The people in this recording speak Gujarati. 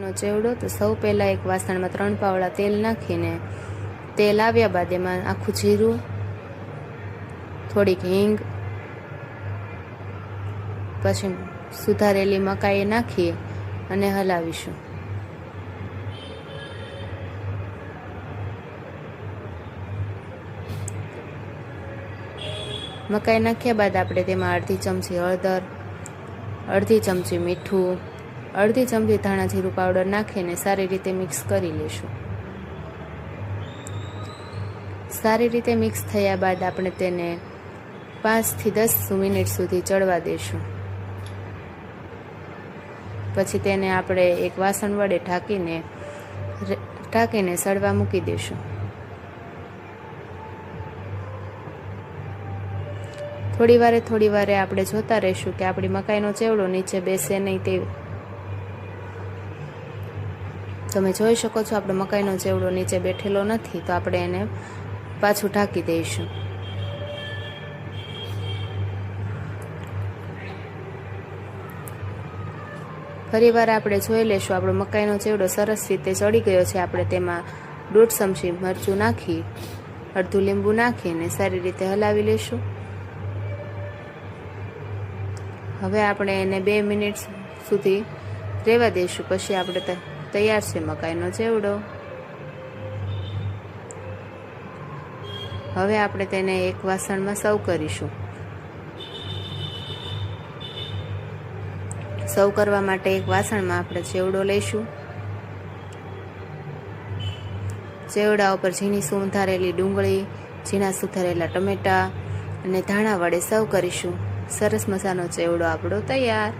નો ચેવડો તો સૌ પહેલાં એક વાસણમાં ત્રણ પાવડા તેલ નાખીને તેલ આવ્યા બાદ એમાં આખું જીરું, થોડીક હિંગ, પછી સુધારેલી મકાઈ નાખી અને હલાવીશું. મકાઈ નાખ્યા બાદ આપણે તેમાં અડધી ચમચી હળદર, અડધી ચમચી મીઠું અડધી ચમચી ધાણા જીરું પાવડર નાખીને સારી રીતે મિક્સ કરી લઈશું સારી રીતે મિક્સ થયા બાદ આપણે તેને પાંચથી દસ મિનિટ સુધી ચડવા દઈશું પછી તેને આપણે એક વાસણ વડે ઢાંકીને ઢાંકીને સડવા મૂકી દઈશું થોડી વારે થોડી વારે આપણે જોતા રહીશું કે આપણી મકાઈનો ચેવડો નીચે બેસે નહીં તે તમે જોઈ શકો છો, આપણો મકાઈનો ચેવડો નીચે બેઠેલો નથી, તો આપણે એને પાછું ઢાંકી દઈશું. ફરી વાર આપણે જોઈ લેશું, આપણો મકાઈનો ચેવડો સરસ રીતે ચડી ગયો છે, આપણે તેમાં દોઢ ચમચી મરચું નાખી, અડધું લીંબુ નાખીને સારી રીતે હલાવી લઈશું હવે આપણે એને બે મિનિટ સુધી રહેવા દઈશું પછી આપણે તૈયાર છે મકાઈનો ચેવડો. હવે આપણે તેને એક વાસણમાં સર્વ કરીશું. સર્વ કરવા માટે એક વાસણમાં આપણે ચેવડો લઈશું. ચેવડા ઉપર ઝીણી સુંધારેલી ડુંગળી, ઝીણા સુધારેલા ટમેટા અને ધાણા વડે સર્વ કરીશું. સરસ મજાનો ચેવડો આપણો તૈયાર.